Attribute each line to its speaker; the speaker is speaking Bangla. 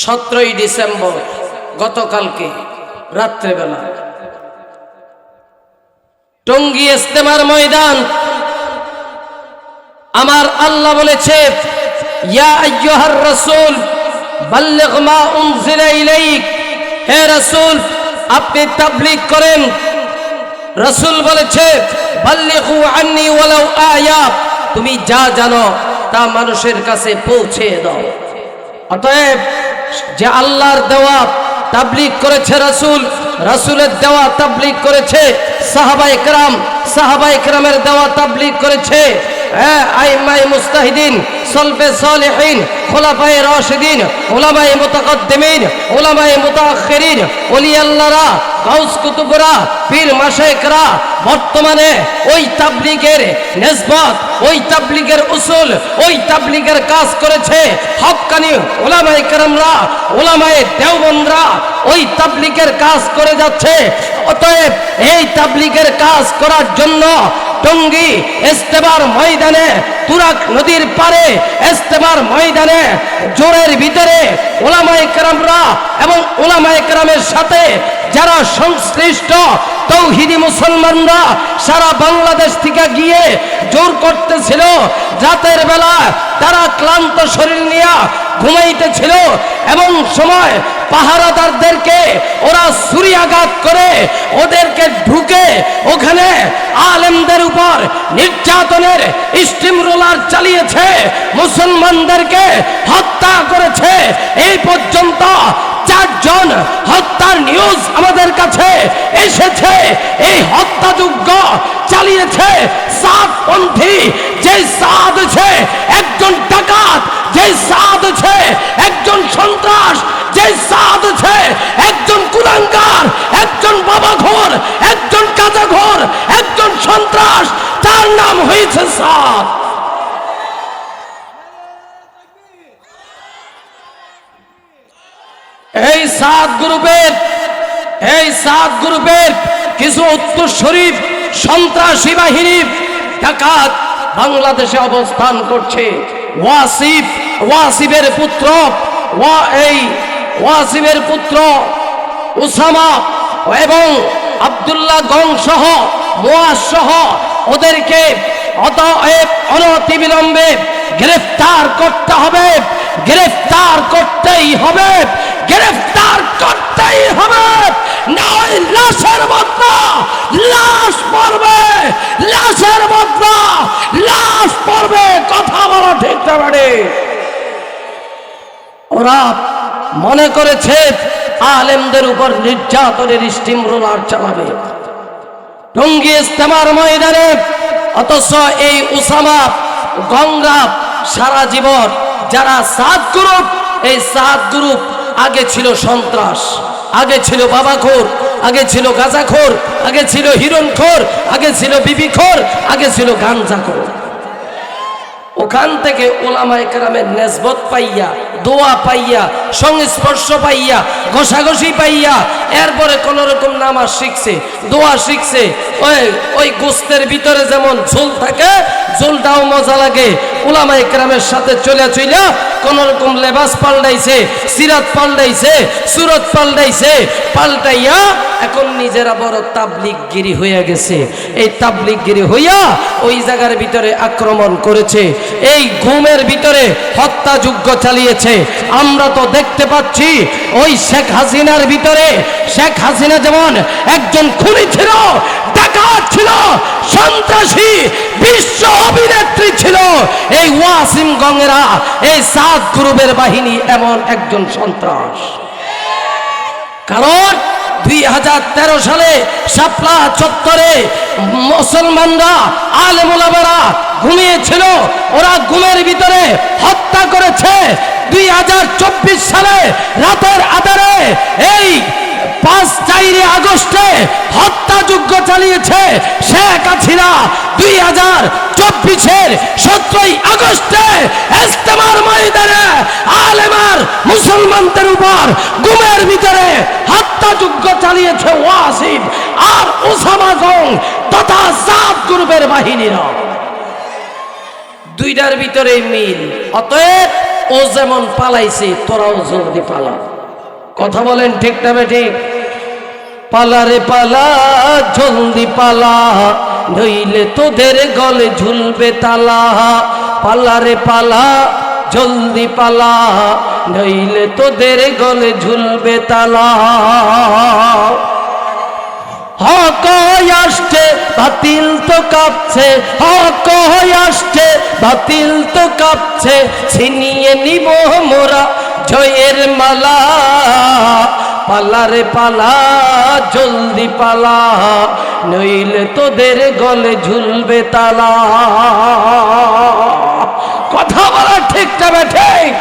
Speaker 1: সতেরোই ডিসেম্বর গতকালকে রাত্রেবেলা। টঙ্গী ইস্তেমার ময়দান। আমার আল্লাহ বলেছে আপনি তাবলীগ করেন। রাসূল বলেছে তুমি যা জানো তা মানুষের কাছে পৌঁছে দাও। অতএব যে আল্লাহর দেওয়া তাবলিক করেছে রাসুল, রাসুলের দেওয়া তাবলিক করেছে সাহাবা একরাম সাহাবা একরামের দেওয়া তাবলিক করেছে। হ্যাঁ আইমাই মুস্তাহিদিন, সলফে সালেহিন, খোলাফায়ে রাশিদিন ওলামায়ে মুতাকদ্দিমিন ওলামায়ে মুতাআখিরিন ওলি আল্লাহরা গাউস কুতুবরা, পীর মাশায়েখরা, বর্তমানে ওই তাবলিগের নেসবত, ওই তাবলিগের উসুল, ওই তাবলিগের কাজ করেছে হক্কানি ওলামায়ে কেরামরা ওলামায়ে দেওবন্দরা, ওই তাবলিগের কাজ করে যাচ্ছে। অতএব এই তাবলিগের কাজ করার জন্য টঙ্গী ইস্তেমার ময়দানে তুরাক নদীর পারে ইস্তেমার ময়দানে, জোরের ভিতরে ওলামায়ে কেরামরা এবং ওলামায়ে কেরামের সাথে যারা সংশ্লিষ্ট তৌহিদি মুসলমানরা সারা বাংলাদেশ থেকে গিয়ে জোর করতেছিল, রাতের বেলা তারা ক্লান্ত শরীর নিয়ে ঘুমাইতেছিল এবং সময় পাহারাদারদেরকে ওরা সুরিয়াঘাত করে ওদেরকে ঢুকে ওখানে আলেমদের উপর নির্যাতনের স্টিম রোলার চালিয়েছে, মুসলমানদেরকে হত্যা করেছে। এই পর্যন্ত চারজন হত্যার নিউজ আমাদের কাছে এসেছে। এই হত্যাযজ্ঞ চালিয়েছে সাতপন্থী যে সাদ একজন ডাকাত, যে সাদ একজন সন্ত্রাস যে সাদ আছে একজন কুলাঙ্গার, একজন বাবা ঘোর একজন কাজা ঘোর একজন সন্ত্রাস, তার নাম হয়েছে সাদ এই সাত গ্রুপের, এই সাত গ্রুপের কিছু উত্তর শরীফ সন্ত্রাসী বাহিনী ডাকাত বাংলাদেশে অবস্থান করছে। ওয়াসিফ, ওয়াসিফের পুত্র, ওয়া এই ওয়াসিফের পুত্র উসামা এবং আব্দুল্লাহ গং সহ মোয়াজ সহ ওদেরকে অতএব অনতিবিলম্বে গ্রেফতার করতে হবে। গ্রেফতার করতেই হবে। গ্রেফতার করতেই হবে। নয় লাশের বদলা, লাশ পড়বে, লাশের বদলা, লাশ পড়বে, কথা বলা ঠিক না ওরা মনে করেছে, আলেমদের উপর নির্যাতনের স্টিম রোলার চালাবে। টঙ্গী ইস্তেমার ময়দানে, অথচ এই উসামা, গঙ্গা, সারা জীবন যারা সাত গ্রুপ, এই সাত গ্রুপ আগে ছিল সন্ত্রাস, আগে ছিল বাবাখোর, আগে ছিল গাঁজাখোর, আগে ছিল হিরণখোর, আগে ছিল বিবিখোর, আগে ছিল গাঞ্জাখোর ওখান থেকে ওলামায় কেরামের নেসবত পাইয়া দোয়া পাইয়া সংস্পর্শ পাইয়া ঘষাঘষি পাইয়া এরপরে কোনোরকম নামাজ শিখছে দোয়া শিখছে ওই ওই গোস্তের ভিতরে যেমন ঝোল থাকে, ঝোলটাও মজা লাগে। ওলামায় কেরামের সাথে চলে চইলা কোন রকম লেবাস পাল্টাইছে, সিরাত পাল্টাইছে, সুরত পাল্টাইছে, পাল্টাইয়া এখন নিজেরা বড় তাবলিগগিরি হয়ে গেছে। এই তাবলিগগিরি হইয়া ওই জায়গার ভিতরে আক্রমণ করেছে। এই ঘুমের ভিতরে হত্যাযজ্ঞ চালিয়েছে। আমরা তো দেখতে পাচ্ছি, ওই শেখ হাসিনার ভিতরে, শেখ হাসিনা যেমন একজন খুনি ছিল ডাকাত ছিল, সন্ত্রাসী, বিশ্ব অভিনেত্রী ছিল। এই ওয়াসিম গঙ্গেরা, এই সাত গ্রুপের বাহিনী এমন একজন সন্ত্রাস। কারণ দুই হাজার তেরো সালে শাপলা চত্বরে মুসলমানরা, আলেমুলামারা ঘুমিয়েছিল। ওরা ঘুমের ভিতরে হত্যা করেছে। দুই হাজার চব্বিশ সালে রাতের আধারে এই পাঁচ চাইরে আগস্টে হত্যাযজ্ঞ চালিয়েছে শেখ হাসিনা দুই হাজার চব্বিশের সতেরোই আগস্টে ইস্তেমার ময়দানে আলেমার মুসলমানদের উপর গুমের ভিতরে হত্যাযজ্ঞ চালিয়েছে ওয়াসিফ আর ওসামা গং তথা সাত গ্রুপের বাহিনীরা। দুইটার ভিতরে মিল, অতএব ও যেমন পালাইছে, তোরাও জলদি পালা। কথা বলেন ঠিক না বেঠিক পালারে পালা, জলদি পালা, নইলে তোদের গলে ঝুলবে তালা। পালারে পালা, জলদি পালা, নইলে তোদের গলে ঝুলবে তালা। হক বাতিল তো কাঁপছে। হক বাতিল তো কাঁপছে। ছিনিয়ে নিব মোরা জয়ের মালা, পালারে পালা, জলদি পালা, নইলে তোদের গলে ঝুলবে তালা। কথা বলা ঠিকটা ঠিক?